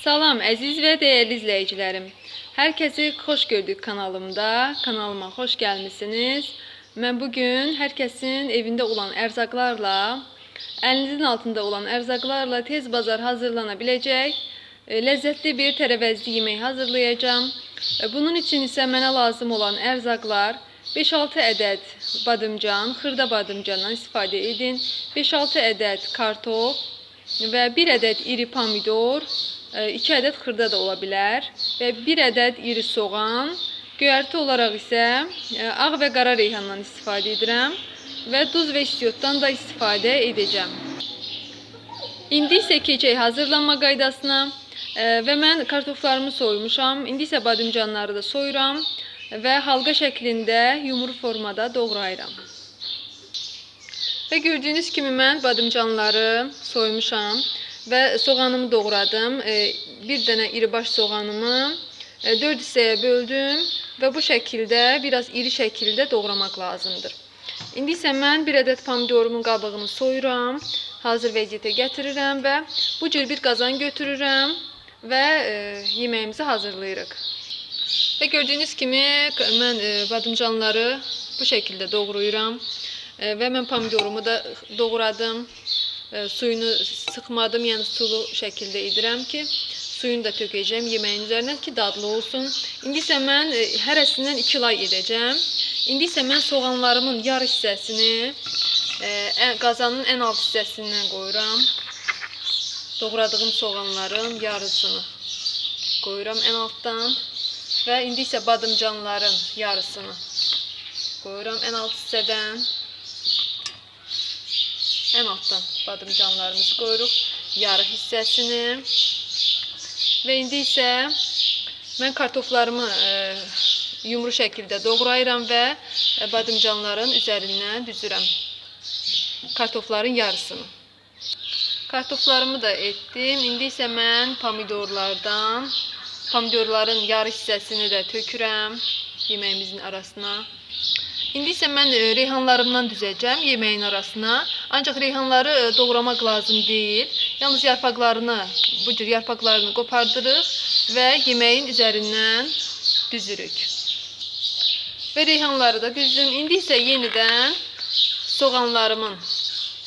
Salam əziz və dəyərli izləyicilərim. Hər kəsi xoş gördük kanalımda. Kanalıma xoş gəlmisiniz. Mən bu gün hər kəsin evində olan ərzaqlarla, əlinizin altında olan ərzaqlarla tez bazar hazırlana biləcək e, ləzzətli bir tərəvəzli yemək hazırlayacağam. E, Bunun üçün isə mənə lazım olan ərzaqlar 5-6 ədəd badımcan, xırda badımcandan istifadə edin. 5-6 ədəd kartof, və 1 ədəd iri pomidor, 2 ədəd xırda da ola bilər və 1 ədəd iri soğan, göyərti olaraq isə e, ağ və qara reyhandan istifadə edirəm və duz və istiotdan da istifadə edəcəm. İndi isə keçək hazırlanma qaydasına E, və mən kartoflarımı soymuşam. İndi isə badımcanları da soyuram və halqa şəklində yumru formada doğrayıram. Və gördüyünüz kimi mən badımcanları soymuşam və soğanımı doğradım. E, Bir dənə iri baş soğanımı 4 hissəyə böldüm və bu şəkildə biraz iri şəkildə doğramaq lazımdır. İndi isə mən bir ədəd pomidorumun qabığını soyuram, hazır vəziyyətə gətirirəm və bu cür bir qazan götürürəm və e, yeməyimizi hazırlayırıq. Və gördüyünüz kimi mən e, badımcanları bu şəkildə doğrayıram. E, və mən pomidorumu da doğradım. E, suyunu sıxmadım, yəni sulu şəkildə edirəm ki, suyunu da tökəcəm yeməyin üzərinə ki, dadlı olsun. İndi isə mən e, hərəsindən 2 lay edəcəm. İndi isə mən soğanlarımın yarı hissəsini e, qazanın ən alt hissəsindən qoyuram. Doğradığım soğanların yarısını qoyuram ən altdan və indi isə badımcanların yarısını qoyuram ən alt hissədən. Ən altdan badımcanlarımızı qoyuruq yarı hissəsini. Və indi isə mən kartoflarımı e, yumru şəkildə doğrayıram və e, badımcanların üzərindən düzürəm. Kartofların yarısını. Kartoflarımı da etdim. İndi isə mən pomidorlardan pomidorların yarı hissəsini də tökürəm yeməyimizin arasına. İndi isə mən e, reyhanlarımdan düzəcəm yeməyin arasına. Ancaq reyhanları e, doğramaq lazım deyil. Yalnız yarpaqlarını, bu cür yarpaqlarını qopardırıq və yeməyin üzərindən düzürük. Və reyhanları da düzdüm. İndi isə yenidən soğanlarımın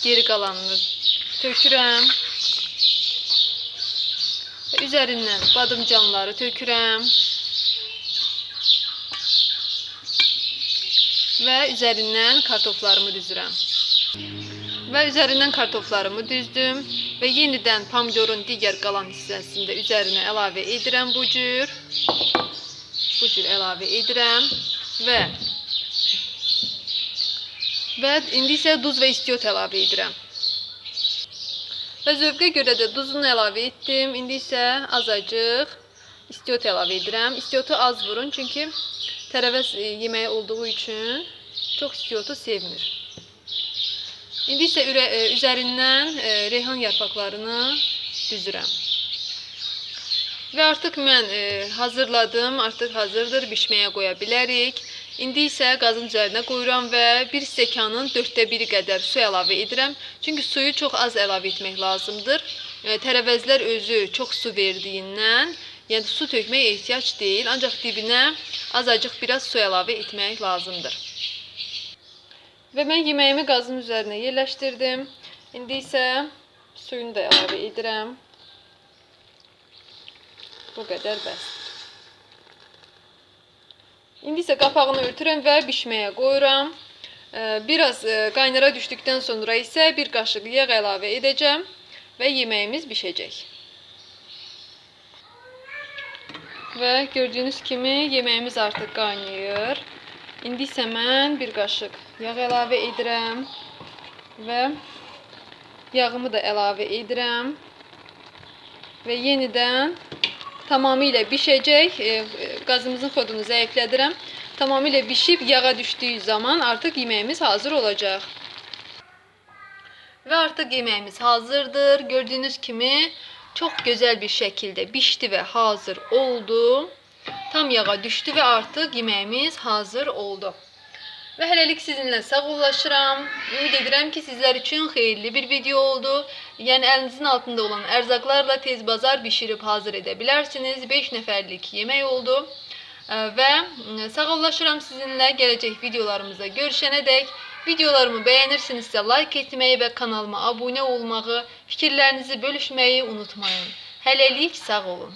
geri qalanını tökürəm. Və üzərindən badımcanları tökürəm. Və üzərindən kartoflarımı düzürəm. Və üzərindən kartoflarımı düzdüm və yenidən pomidorun digər qalan hissəsini də üzərinə əlavə edirəm bu cür. Bu cür əlavə edirəm və və indi isə duz və istiot əlavə edirəm. Və zövqə görə də duzunu əlavə etdim. İndi isə azacıq istiot əlavə edirəm. İstiotu az vurun çünki tərəvəz e, yeməyi olduğu üçün çox istiotu sevmir. İndi isə e, üzərindən e, reyhan yarpaqlarını düzürəm. Və artıq mən e, hazırladım, artıq hazırdır, bişməyə qoya bilərik. İndi isə qazın üzərinə qoyuram və 1 stəkanın 4də 1 qədər su əlavə edirəm. Çünki suyu çox az əlavə etmək lazımdır. Tərəvəzlər özü çox su verdiyindən, yəni su tökməyə ehtiyac deyil, ancaq dibinə azacıq biraz su əlavə etmək lazımdır. Və mən yeməyimi qazın üzərinə yerləşdirdim. İndi isə suyunu da əlavə edirəm. Bu qədər bəsdir. İndi isə qapağını örtürəm və bişməyə qoyuram. Ee, Biraz e, qaynara düşdükdən sonra isə bir qaşıq yağ əlavə edəcəm və yeməyimiz bişəcək. Və gördüyünüz kimi yeməyimiz artıq qaynayır. İndi isə mən bir qaşıq yağ əlavə edirəm və yağımı da əlavə edirəm və yenidən tamamilə bişəcək. E, Qazımızın xodunu zəiflədirəm. Tamamilə bişib yağa düşdüyü zaman artıq yeməyimiz hazır olacaq. Və artıq yeməyimiz hazırdır. Gördüyünüz kimi çox gözəl bir şəkildə bişdi və hazır oldu. Tam yağa düşdü və artıq yeməyimiz hazır oldu. Və hələlik sizinlə sağollaşıram. Ümid edirəm ki, sizlər üçün xeyirli bir video oldu. Yəni əlinizin altında olan ərzaqlarla tez bazar bişirib hazır edə bilərsiniz. 5 nəfərlik yemək oldu. Və sağollaşıram sizinlə gələcək videolarımızda görüşənədək. Videolarımı bəyənirsinizsə like etməyi və kanalıma abunə olmağı, fikirlərinizi bölüşməyi unutmayın. Hələlik sağ olun.